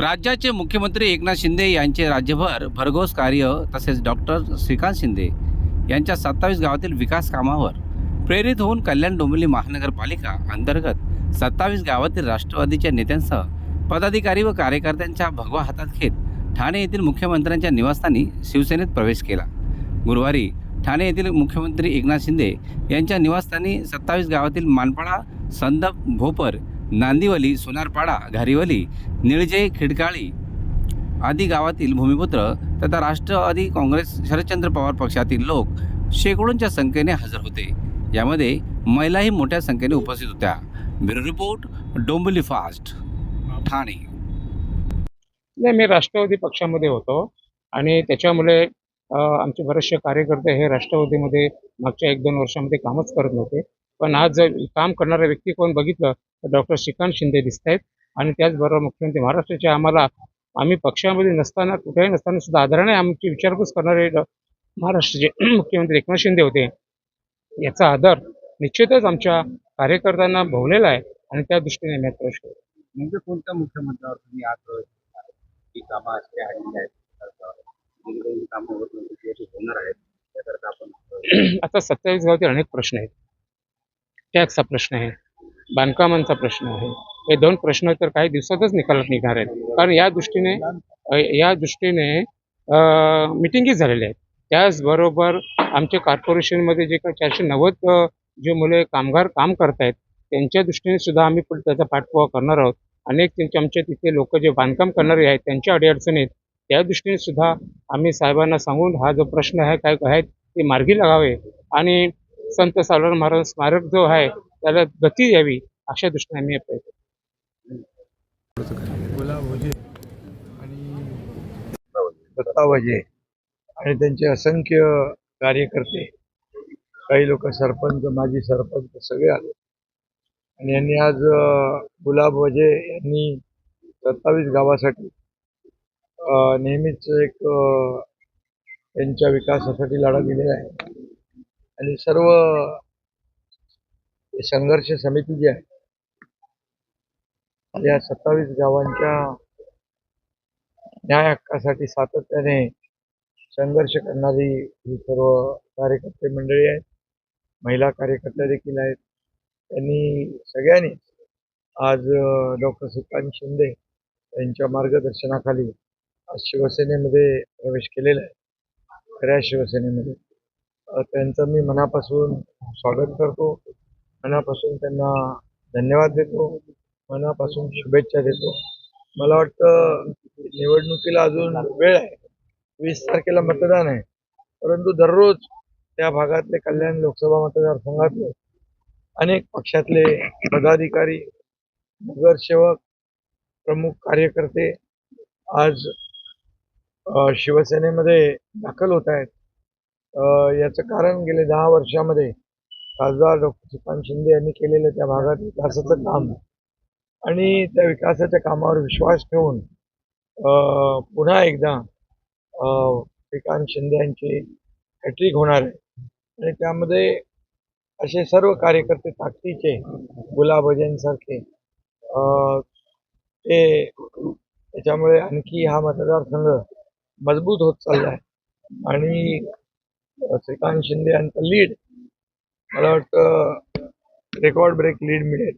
राज्याचे मुख्यमंत्री एकनाथ शिंदे यांचे राज्यभर भरघोस कार्य तसेच डॉक्टर श्रीकांत शिंदे यांच्या सत्तावीस गावातील विकास कामावर प्रेरित होऊन कल्याण डोंबिवली महानगरपालिका अंतर्गत सत्तावीस गावातील राष्ट्रवादीच्या नेत्यांसह पदाधिकारी व कार्यकर्त्यांच्या भगवा हातात घेत ठाणे येथील मुख्यमंत्र्यांच्या निवासस्थानी शिवसेनेत प्रवेश केला. गुरुवारी ठाणे येथील मुख्यमंत्री एकनाथ शिंदे यांच्या निवासस्थानी सत्तावीस गावातील मानपाडा संदप भोपर नांदिवली सोनारपाडा घारीवली निळजे खिडकाळी आदी गावातील भूमिपुत्र तथा राष्ट्रवादी काँग्रेस शरदचंद्र पवार पक्षातील लोक शेकडोंच्या संख्येने हजर होते. यामध्ये महिलाही मोठ्या संख्येने उपस्थित होत्या. Bureau report Dombivli fast Thane. नाही मी राष्ट्रवादी पक्षामध्ये होतो आणि त्याच्यामुळे आमचे बरेचसे कार्यकर्ते हे राष्ट्रवादीमध्ये मागच्या एक दोन वर्षामध्ये कामच करत नव्हते. पण आज जर काम करणारा व्यक्ती कोण बघितलं तर डॉक्टर श्रीकांत शिंदे दिसत आहेत आणि त्याचबरोबर मुख्यमंत्री महाराष्ट्राचे आम्हाला आम्ही पक्षामध्ये नसताना कुठेही नसताना सुद्धा आदराने आमची विचारपूस करणारे महाराष्ट्राचे मुख्यमंत्री एकनाथ शिंदे होते. याचा आदर निश्चितच आमच्या कार्यकर्त्यांना भोवलेला आहे आणि त्या दृष्टीने मी आता प्रश्न म्हणजे कोणत्या मुख्यमंत्र्यावर तुम्ही आज कामं आहेत कामं होणार आहेत. त्याकरता आपण आता सत्तावीस गावातील अनेक प्रश्न आहेत. टॅक्सचा प्रश्न आहे बांधकामांचा प्रश्न आहे. हे दोन प्रश्न तर काही दिवसातच निकालात निघणार आहेत. कारण या दृष्टीने या दृष्टीने मिटिंगी झालेल्या आहेत. त्याचबरोबर आमच्या कॉर्पोरेशनमध्ये जे काही चारशे नव्वद जे मुले कामगार काम करतायत त्यांच्या दृष्टीने सुद्धा आम्ही पुढे त्याचा पाठपुरावा करणार आहोत. अनेक त्यांचे आमच्या तिथे लोक जे बांधकाम करणारे आहेत त्यांच्या अडीअडचणीत त्या दृष्टीने सुद्धा आम्ही साहेबांना सांगून हा जो प्रश्न आहे काय आहे ते मार्गी लागावे. आणि संत सावरकर महाराज स्मारक जो आहे त्याला गती यावी अशा दृष्टीने आम्ही पाहिजे आणि त्यांचे असंख्य कार्यकर्ते काही लोक सरपंच माजी सरपंच सगळे आले. आणि यांनी आज गुलाब वजे यांनी सत्तावीस गावासाठी नेहमीच एक त्यांच्या विकासासाठी लढा दिलेला आहे. आणि सर्व संघर्ष समिती जी आहे या सत्तावीस गावांच्या न्याय हक्कासाठी सातत्याने संघर्ष करणारी ही सर्व कार्यकर्ते मंडळी आहेत. महिला कार्यकर्त्या देखील आहेत. त्यांनी सगळ्यांनी आज डॉक्टर सुकांत शिंदे यांच्या मार्गदर्शनाखाली आज शिवसेनेमध्ये प्रवेश केलेला आहे. खऱ्या शिवसेनेमध्ये. त्यांचं मी मनापासून स्वागत करतो. मनापासून त्यांना धन्यवाद देतो. मनापासून शुभेच्छा देतो. मला वाटतं निवडणुकीला अजून वेळ आहे. वीस तारखेला मतदान आहे. परंतु दररोज त्या भागातले कल्याण लोकसभा मतदारसंघातले अनेक पक्षातले पदाधिकारी नगरसेवक प्रमुख कार्यकर्ते आज शिवसेनेमध्ये दाखल होत आहेत. याचं कारण गेले दहा वर्षामध्ये खासदार डॉक्टर श्रीकांत शिंदे यांनी केलेलं त्या भागात विकासाचं काम. आणि त्या विकासाच्या कामावर विश्वास ठेवून पुन्हा एकदा श्रीकांत शिंदे यांची हॅट्रिक होणार आहे. आणि त्यामध्ये असे सर्व कार्यकर्ते ताकदीचे गुलाबजांसारखे अ, ते त्याच्यामुळे आणखी हा मतदारसंघ मजबूत होत चालला आहे. आणि श्रीकांत शिंदे यांचं लीड मला वाटतं रेकॉर्ड ब्रेक लीड मिळेल.